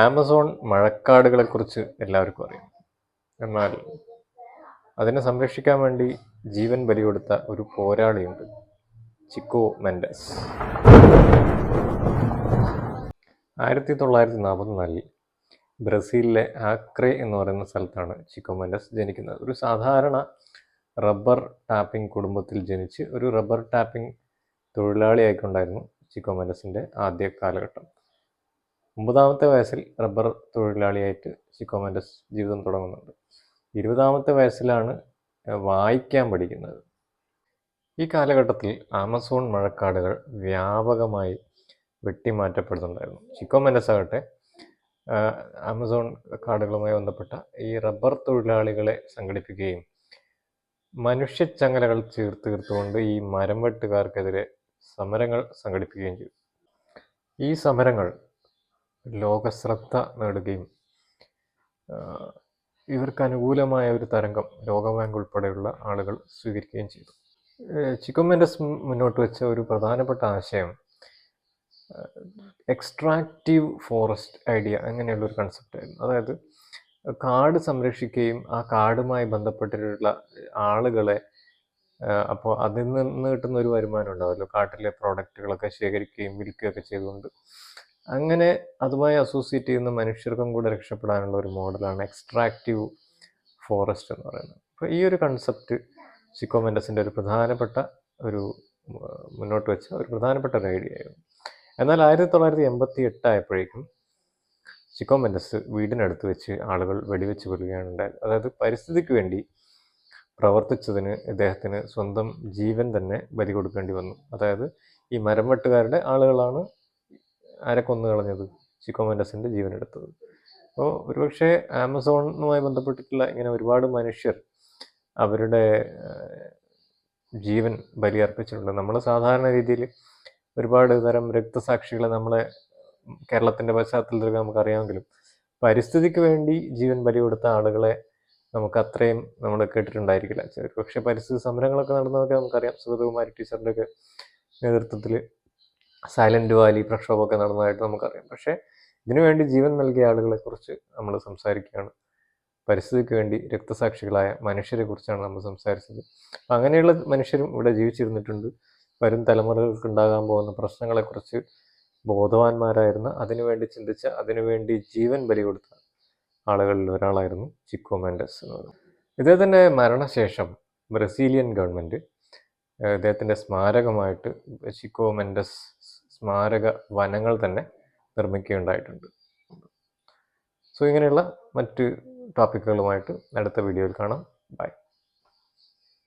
Amazon മഴക്കാടുകളെക്കുറിച്ച് എല്ലാവർക്കും അറിയാം. എന്നാൽ അതിനെ സംരക്ഷിക്കാൻ വേണ്ടി ജീവൻ ബലി കൊടുത്ത ഒരു പോരാളിയുണ്ട് ചിക്കോ മെൻഡസ്. ആയിരത്തി തൊള്ളായിരത്തി നാൽപ്പത്തിനാലിൽ ബ്രസീലിലെ ആക്രെ എന്ന് പറയുന്ന സ്ഥലത്താണ് ചിക്കോ മെൻഡസ് ജനിക്കുന്നത്. ഒരു സാധാരണ റബ്ബർ ടാപ്പിംഗ് കുടുംബത്തിൽ ജനിച്ച് ഒരു റബ്ബർ ടാപ്പിംഗ് തൊഴിലാളിയായിക്കൊണ്ടായിരുന്നു ചിക്കോ മെൻഡസിന്റെ ആദ്യ കാലഘട്ടം. ഒമ്പതാമത്തെ വയസ്സിൽ റബ്ബർ തൊഴിലാളിയായിട്ട് ചിക്കോ മെൻഡസ് ജീവിതം തുടങ്ങുന്നുണ്ട്. ഇരുപതാമത്തെ വയസ്സിലാണ് വായിക്കാൻ പഠിക്കുന്നത്. ഈ കാലഘട്ടത്തിൽ ആമസോൺ മഴക്കാടുകൾ വ്യാപകമായി വെട്ടിമാറ്റപ്പെടുന്നുണ്ടായിരുന്നു. ചിക്കോ മെൻഡസ് ആകട്ടെ ആമസോൺ കാടുകളുമായി ബന്ധപ്പെട്ട ഈ റബ്ബർ തൊഴിലാളികളെ സംഘടിപ്പിക്കുകയും മനുഷ്യച്ചങ്ങലകൾ ചേർത്ത് തീർത്തുകൊണ്ട് ഈ മരം വെട്ടുകാർക്കെതിരെ സമരങ്ങൾ സംഘടിപ്പിക്കുകയും ചെയ്തു. ഈ സമരങ്ങൾ ലോകശ്രദ്ധ നേടുകയും ഇവർക്ക് അനുകൂലമായ ഒരു തരംഗം ലോകബാങ്ക് ഉൾപ്പെടെയുള്ള ആളുകൾ സ്വീകരിക്കുകയും ചെയ്തു. ഏഹ് മെൻഡസ് മുന്നോട്ട് വെച്ച ഒരു പ്രധാനപ്പെട്ട ആശയം എക്സ്ട്രാക്റ്റീവ് ഫോറസ്റ്റ് ഐഡിയ അങ്ങനെയുള്ള ഒരു കൺസെപ്റ്റ് ആയിരുന്നു. അതായത് കാട് സംരക്ഷിക്കുകയും ആ കാടുമായി ബന്ധപ്പെട്ടിട്ടുള്ള ആളുകളെ അപ്പോൾ അതിൽ നിന്ന് കിട്ടുന്ന ഒരു വരുമാനം ഉണ്ടാവുമല്ലോ. കാട്ടിലെ പ്രോഡക്റ്റുകളൊക്കെ ശേഖരിക്കുകയും വിൽക്കുകയൊക്കെ ചെയ്തുകൊണ്ട് അങ്ങനെ അതുമായി അസോസിയേറ്റ് ചെയ്യുന്ന മനുഷ്യർക്കും കൂടെ രക്ഷപ്പെടാനുള്ള ഒരു മോഡലാണ് എക്സ്ട്രാക്റ്റീവ് ഫോറസ്റ്റ് എന്ന് പറയുന്നത്. അപ്പോൾ ഈ ഒരു കൺസെപ്റ്റ് സിക്കോമെൻഡസിന്റെ ഒരു പ്രധാനപ്പെട്ട ഒരു മുന്നോട്ട് വെച്ച ഒരു പ്രധാനപ്പെട്ട ഒരു ഐഡിയ ആയിരുന്നു. എന്നാൽ ആയിരത്തി തൊള്ളായിരത്തി എൺപത്തി എട്ടായപ്പോഴേക്കും ചിക്കോ മെൻഡസ് വീടിനടുത്ത് വെച്ച് ആളുകൾ വെടിവെച്ച് കൊല്ലുകയാണ് ഉണ്ടായത്. അതായത് പരിസ്ഥിതിക്ക് വേണ്ടി പ്രവർത്തിച്ചതിന് ഇദ്ദേഹത്തിന് സ്വന്തം ജീവൻ തന്നെ ബലി കൊടുക്കേണ്ടി വന്നു. അതായത് ഈ മരം വെട്ടുകാരുടെ ആളുകളാണ് ആരെ കൊന്നു കളഞ്ഞത്? ചിക്കോ മെൻഡസിന്റെ ജീവൻ എടുത്തത് അപ്പോൾ ഒരുപക്ഷെ ആമസോണുമായി ബന്ധപ്പെട്ടിട്ടുള്ള ഇങ്ങനെ ഒരുപാട് മനുഷ്യർ അവരുടെ ജീവൻ ജീവൻ ബലിയർപ്പിച്ചിട്ടുണ്ട്. നമ്മൾ സാധാരണ രീതിയിൽ ഒരുപാട് തരം രക്തസാക്ഷികളെ നമ്മളെ കേരളത്തിന്റെ പശ്ചാത്തലത്തിൽ നമുക്കറിയാമെങ്കിലും പരിസ്ഥിതിക്ക് വേണ്ടി ജീവൻ ബലി കൊടുത്ത ആളുകളെ നമുക്ക് അത്രയും നമ്മൾ കേട്ടിട്ടുണ്ടായിരിക്കില്ല. പക്ഷേ പരിസ്ഥിതി സമരങ്ങളൊക്കെ നടന്നതൊക്കെ നമുക്കറിയാം. സുഗതകുമാരി ടീച്ചറിന്റെയൊക്കെ നേതൃത്വത്തിൽ സൈലന്റ് വാലി പ്രക്ഷോഭമൊക്കെ നടന്നതായിട്ട് നമുക്കറിയാം. പക്ഷേ ഇതിനുവേണ്ടി ജീവൻ നൽകിയ ആളുകളെ കുറിച്ച് നമ്മൾ സംസാരിക്കുകയാണ്. പരിസ്ഥിതിക്ക് വേണ്ടി രക്തസാക്ഷികളായ മനുഷ്യരെ കുറിച്ചാണ് നമ്മൾ സംസാരിച്ചത്. അങ്ങനെയുള്ള മനുഷ്യരും ഇവിടെ ജീവിച്ചിരുന്നിട്ടുണ്ട്. വരും തലമുറകൾക്ക് ഉണ്ടാകാൻ പോകുന്ന പ്രശ്നങ്ങളെക്കുറിച്ച് ബോധവാന്മാരായിരുന്ന അതിനുവേണ്ടി ചിന്തിച്ച അതിനുവേണ്ടി ജീവൻ ബലി കൊടുത്ത ആളുകളിൽ ഒരാളായിരുന്നു ചിക്കോ മെൻഡസ് എന്ന് പറയുന്നത്. ഇദ്ദേഹത്തിന്റെ മരണശേഷം ബ്രസീലിയൻ ഗവൺമെന്റ് ഇദ്ദേഹത്തിന്റെ സ്മാരകമായിട്ട് ചിക്കോ മെൻഡസ് സ്മാരക വനങ്ങൾ തന്നെ നിർമ്മിക്കുകയുണ്ടായിട്ടുണ്ട്. സോ ഇങ്ങനെയുള്ള മറ്റ് ടോപ്പിക്കുകളുമായിട്ട് അടുത്ത വീഡിയോയിൽ കാണാം. ബൈ